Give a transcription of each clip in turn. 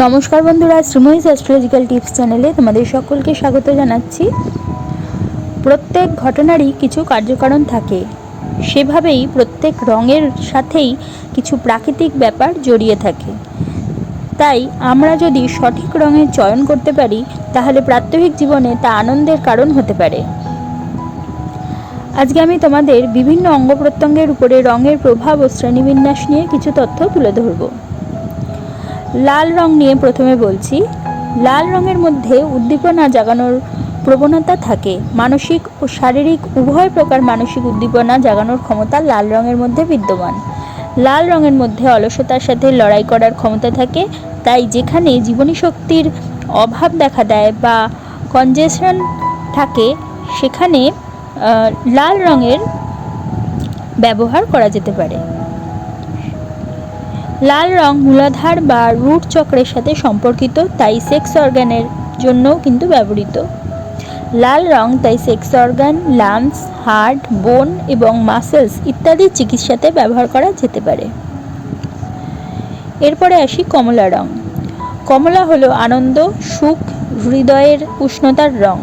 নমস্কার বন্ধুরা, শ্রীময়ীস astrological tips চ্যানেলে তোমাদের সকলকে স্বাগত জানাচ্ছি। প্রত্যেক ঘটনারই কিছু কার্যকারণ থাকে। সেভাবেই প্রত্যেক রঙের সাথেই কিছু প্রাকৃতিক ব্যাপার জড়িয়ে থাকে। তাই আমরা যদি সঠিক রঙের চয়ন করতে পারি, তাহলে প্রাত্যহিক জীবনে তা আনন্দের কারণ হতে পারে। আজকে আমি তোমাদের বিভিন্ন অঙ্গ প্রত্যঙ্গের উপরে রঙের প্রভাব ও শ্রেণীবিন্যাস নিয়ে কিছু তথ্য তুলে ধরবো। লাল রং নিয়ে প্রথমে বলছি, লাল রঙের মধ্যে উদ্দীপনা জাগানোর প্রবণতা থাকে। মানসিক ও শারীরিক উভয় প্রকার মানসিক উদ্দীপনা জাগানোর ক্ষমতা লাল রঙের মধ্যে বিদ্যমান। লাল রঙের মধ্যে অলসতার সাথে লড়াই করার ক্ষমতা থাকে, তাই যেখানে জীবনী শক্তির অভাব দেখা দেয় বা কনজেশন থাকে, সেখানে লাল রঙের ব্যবহার করা যেতে পারে। লাল রং মূলাধার বা রুট চক্রের সাথে সম্পর্কিত, তাই সেক্স অর্গানের জন্যও কিন্তু ব্যবহৃত। লাল রং, তাই সেক্স অর্গান, লাংস, হার্ট, বোন এবং মাসেলস ইত্যাদি চিকিৎসাতে ব্যবহার করা যেতে পারে। এরপরে আসি কমলা রং। কমলা হলো আনন্দ, সুখ, হৃদয়ের উষ্ণতার রং।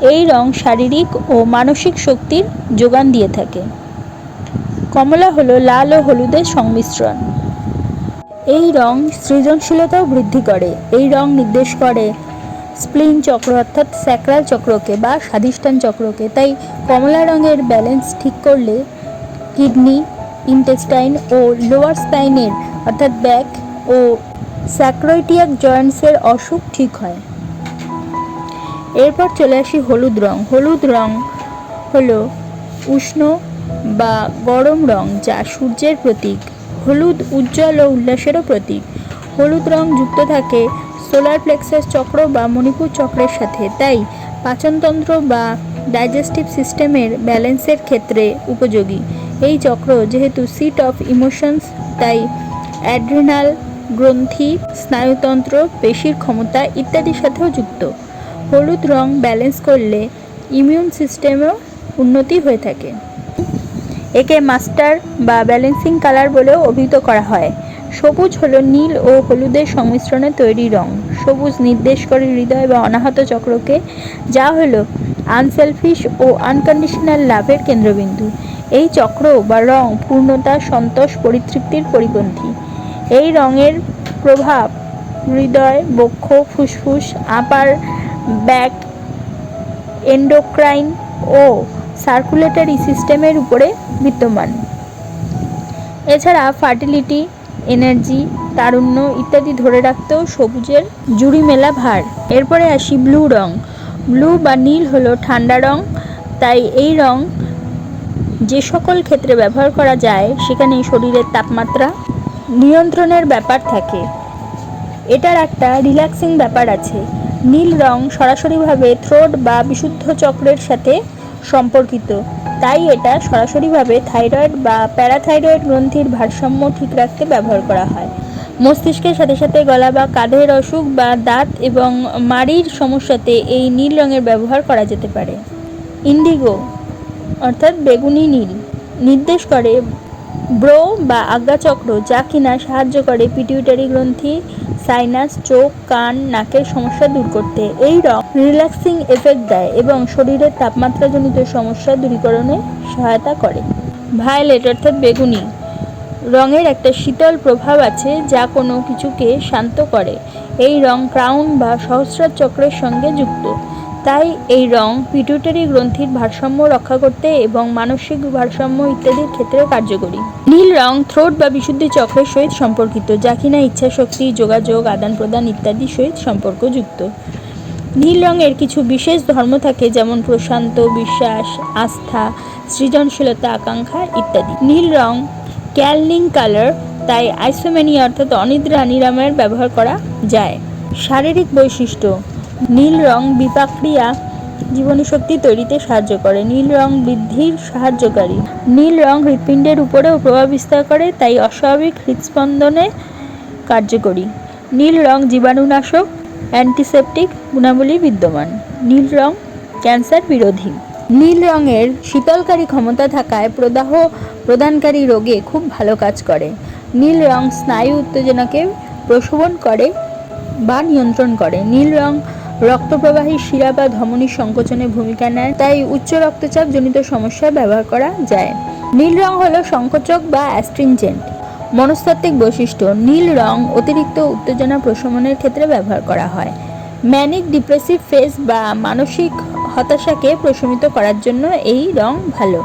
এই রং শারীরিক ও মানসিক শক্তির যোগান দিয়ে থাকে। কমলা হলো লাল ও হলুদের সংমিশ্রণ। এই রং সৃজনশীলতাও বৃদ্ধি করে। এই রং নির্দেশ করে স্প্লিন চক্র অর্থাৎ স্যাক্রাল চক্রকে বা স্বাধিষ্ঠান চক্রকে। তাই কমলা রঙের ব্যালেন্স ঠিক করলে কিডনি ইন্টেস্টাইন ও লোয়ার স্পাইনের অর্থাৎ ব্যাক ও স্যাক্রোইটিয়াক জয়েন্টসের অসুখ ঠিক হয়। এরপর চলে আসি হলুদ রং। হলুদ রং হলো উষ্ণ বা গরম রং যা সূর্যের প্রতীক। হলুদ, উজ্জ্বল ও উল্লাসেরও প্রতীক। হলুদ রং যুক্ত থাকে সোলার প্লেক্সাস চক্র বা মণিপুর চক্রের সাথে। তাই পাচনতন্ত্র বা ডাইজেস্টিভ সিস্টেমের ব্যালেন্সের ক্ষেত্রে উপযোগী। এই চক্র যেহেতু সিট অফ ইমোশনস তাই অ্যাড্রিনাল গ্রন্থি, স্নায়ুতন্ত্র, পেশির ক্ষমতা ইত্যাদির সাথেও যুক্ত। হলুদ রং ব্যালেন্স করলে ইমিউন সিস্টেমেও উন্নতি হয়ে থাকে। একে মাস্টার বা ব্যালেন্সিং কালার বলেও অভিহিত করা হয়। সবুজ হলো নীল ও হলুদের সংমিশ্রণে তৈরি রং। সবুজ নির্দেশ করে হৃদয় বা অনাহত চক্রকে। যা হলো আনসেলফিশ ও আনকন্ডিশনাল লাভের কেন্দ্রবিন্দু। এই চক্র বা রং পূর্ণতা, সন্তোষ, পরিতৃপ্তির পরিপন্থী। এই রঙের প্রভাব হৃদয়, বক্ষ, ফুসফুস, আপার ব্যাক এন্ডোক্রাইন ও সার্কুলেটরি সিস্টেমের উপরে বিদ্যমান। এছাড়া ফার্টিলিটি, এনার্জি, তারুণ্য ইত্যাদি ধরে রাখতেও সবুজের জুড়ি মেলা ভার। এরপরে আসি ব্লু রং। ব্লু বা নীল হলো ঠান্ডা রং, তাই এই রং যে সকল ক্ষেত্রে ব্যবহার করা যায় সেখানে শরীরের তাপমাত্রা নিয়ন্ত্রণের ব্যাপার থাকে। এটার একটা রিল্যাক্সিং ব্যাপার আছে। নীল রং সরাসরিভাবে থ্রোট বা বিশুদ্ধ চক্রের সাথে সম্পর্কিত। তাই এটা সরাসরিভাবে থাইরয়েড বা প্যারাথাইরয়েড গ্রন্থির ভারসাম্য ঠিক রাখতে ব্যবহার করা হয়। মস্তিষ্কের সাথে সাথে গলা বা কাঁধের অসুখ বা দাঁত এবং মাড়ির সমস্যাতে এই নীল রঙের ব্যবহার করা যেতে পারে। ইন্ডিগো, অর্থাৎ বেগুনি নীল, নির্দেশ করে ব্রো বা আজ্ঞাচক্র যা কিনা সাহায্য করে পিটিউটারি গ্রন্থি সাইনাস চোখ কান, নাকের সমস্যা দূর করতে। এই রং রিল্যাক্সিং এফেক্ট দেয় এবং শরীরের তাপমাত্রাজনিত সমস্যা দূরীকরণে সহায়তা করে। ভায়োলেট অর্থাৎ বেগুনি। রঙের একটা শীতল প্রভাব আছে যা কোনো কিছুকে শান্ত করে। এই রং ক্রাউন বা সহস্রার চক্রের সঙ্গে যুক্ত। তাই এই রং পিটুটারি গ্রন্থির ভারসাম্য রক্ষা করতে এবং মানসিক ভারসাম্য ইত্যাদির ক্ষেত্রে কার্যকরী। নীল রং থ্রোট বা বিশুদ্ধি চক্রের সহিত সম্পর্কিত, যা কিনা ইচ্ছাশক্তি, যোগাযোগ আদান প্রদান ইত্যাদির সহিত সম্পর্কযুক্ত। নীল রঙের কিছু বিশেষ ধর্ম থাকে, যেমন প্রশান্ত, বিশ্বাস, আস্থা, সৃজনশীলতা, আকাঙ্ক্ষা ইত্যাদি। নীল রং ক্যালনিং কালার, তাই আইসোমেনিয়া অর্থাৎ অনিদ্রা, নিরাময়ের ব্যবহার করা যায়। শারীরিক বৈশিষ্ট্য নীল রং বিপাক্রিয়া জীবনী শক্তি তৈরিতে সাহায্য করে। নীল রং বৃদ্ধির সাহায্যকারী। নীল রং হৃৎপিণ্ডের উপরেও প্রভাব বিস্তার করে, তাই অস্বাভাবিক হৃদস্পন্দনে কার্যকরী। নীল রং জীবাণুনাশক অ্যান্টিসেপটিক গুণাবলী বিদ্যমান। নীল রং ক্যান্সার বিরোধী। নীল রঙের শীতলকারী ক্ষমতা থাকায় প্রদাহ প্রদানকারী রোগে খুব ভালো কাজ করে। নীল রং স্নায়ু উত্তেজনাকে প্রশমন করে বা নিয়ন্ত্রণ করে। নীল রং রক্তপ্রবাহী শিরা বা ধমনীর সংকোচনে ভূমিকা নেয়, তাই উচ্চ রক্তচাপ জনিত সমস্যায় ব্যবহার করা যায়। নীল রং হলো সংকোচক বা অ্যাস্ট্রিনজেন্ট মনস্তাত্ত্বিক বৈশিষ্ট্য। নীল রং অতিরিক্ত উত্তেজনা প্রশমনের ক্ষেত্রে ব্যবহার করা হয়। ম্যানিক ডিপ্রেসিভ ফেস বা মানসিক হতাশাকে প্রশমিত করার জন্য এই রং ভালো।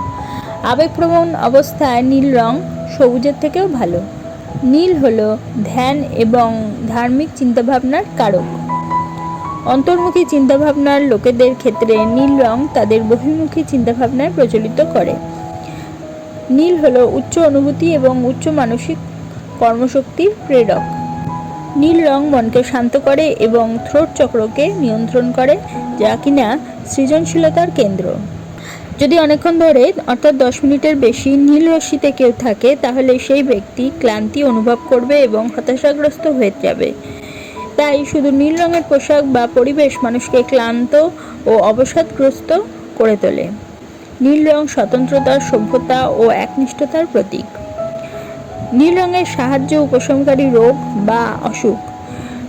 আবেগপ্রবণ অবস্থায় নীল রং সবুজের থেকেও ভালো। নীল হলো ধ্যান এবং ধার্মিক চিন্তাভাবনার কারক। অন্তর্মুখী চিন্তাভাবনার লোকেদের ক্ষেত্রে নীল রং তাদের বহির্মুখী চিন্তাভাবনায় প্রচলিত করে। নীল হলো উচ্চ অনুভূতি এবং উচ্চ মানসিক কর্মশক্তির প্রেরক। নীল রং মনকে শান্ত করে এবং থ্রোট চক্রকে নিয়ন্ত্রণ করে, যা কিনা সৃজনশীলতার কেন্দ্র। যদি অনেকক্ষণ ধরে, অর্থাৎ দশ মিনিটের বেশি নীল রশ্মিতে কেউ থাকে, তাহলে সেই ব্যক্তি ক্লান্তি অনুভব করবে এবং হতাশাগ্রস্ত হয়ে যাবে। তাই শুধু নীল রঙের পোশাক বা পরিবেশ মানুষকে ক্লান্ত ও অবসাদগ্রস্ত করে তোলে। নীল রং স্বতন্ত্রতা, সভ্যতা ও একনিষ্ঠতার প্রতীক। নীল রঙের সাহায্য উপশমকারী রোগ বা অসুখ।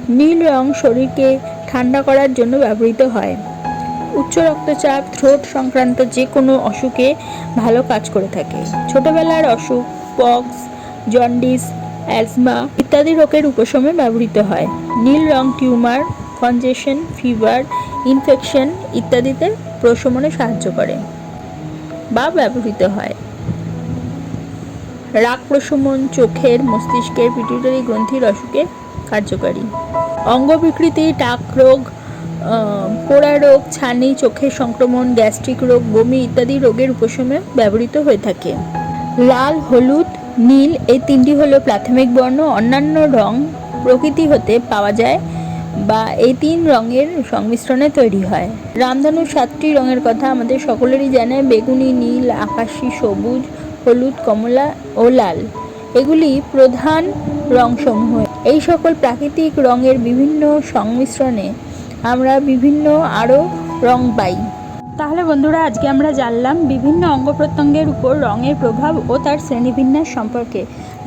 নীল রং শরীরকে ঠান্ডা করার জন্য ব্যবহৃত হয়। উচ্চ রক্তচাপ, থ্রোট সংক্রান্ত যে কোনো অসুখে ভালো কাজ করে থাকে। ছোটবেলার অসুখ পক্স জন্ডিস অ্যাজমা ইত্যাদি রোগের উপশমে ব্যবহৃত হয়। নীল রং টিউমার, কনজেশন, ফিভার, ইনফেকশন ইত্যাদিতে প্রশমনে সাহায্য করে বা ব্যবহৃত হয়। রাগ প্রশমন, চোখের মস্তিষ্কের পিটুইটারি গ্রন্থির অসুখে কার্যকারী। অঙ্গ বিকৃতি, টাক রোগ পোড়া রোগ, ছানি চোখের সংক্রমণ, গ্যাস্ট্রিক রোগ, বমি ইত্যাদি রোগের উপশমে ব্যবহৃত হয়ে থাকে। লাল, হলুদ নীল, এই তিনটি হলো প্রাথমিক বর্ণ, অন্যান্য রং প্রকৃতি হতে পাওয়া যায় বা এই তিন রঙের সংমিশ্রণে তৈরি হয়। রামধনুর সাতটি রঙের কথা আমাদের সকলেরই জানে, বেগুনি, নীল, আকাশি, সবুজ, হলুদ, কমলা ও লাল। এগুলি প্রধান রংসমূহ। এই সকল প্রাকৃতিক রঙের বিভিন্ন সংমিশ্রণে আমরা বিভিন্ন আরও রং পাই। তাহলে বন্ধুরা, আজকে আমরা জানলাম বিভিন্ন অঙ্গ প্রত্যঙ্গের উপর রঙের প্রভাব ও তার শ্রেণীবিন্যাস সম্পর্কে।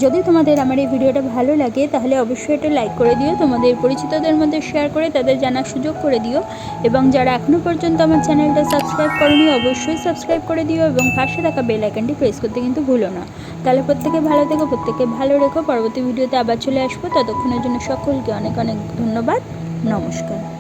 যদি তোমাদের আমার এই ভিডিওটা ভালো লাগে, তাহলে অবশ্যই এটা লাইক করে দিও, তোমাদের পরিচিতদের মধ্যে শেয়ার করে তাদের জানার সুযোগ করে দিও। এবং যারা এখনও পর্যন্ত আমার চ্যানেলটা সাবস্ক্রাইব করনি, অবশ্যই সাবস্ক্রাইব করে দিও এবং পাশে থাকা বেল আইকনটি প্রেস করতে কিন্তু ভুলো না। তাহলে প্রত্যেকে ভালো থেকো, প্রত্যেকে ভালো রেখো। পরবর্তী ভিডিওতে আবার চলে আসব। ততক্ষণের জন্য সকলকে অনেক অনেক ধন্যবাদ। নমস্কার।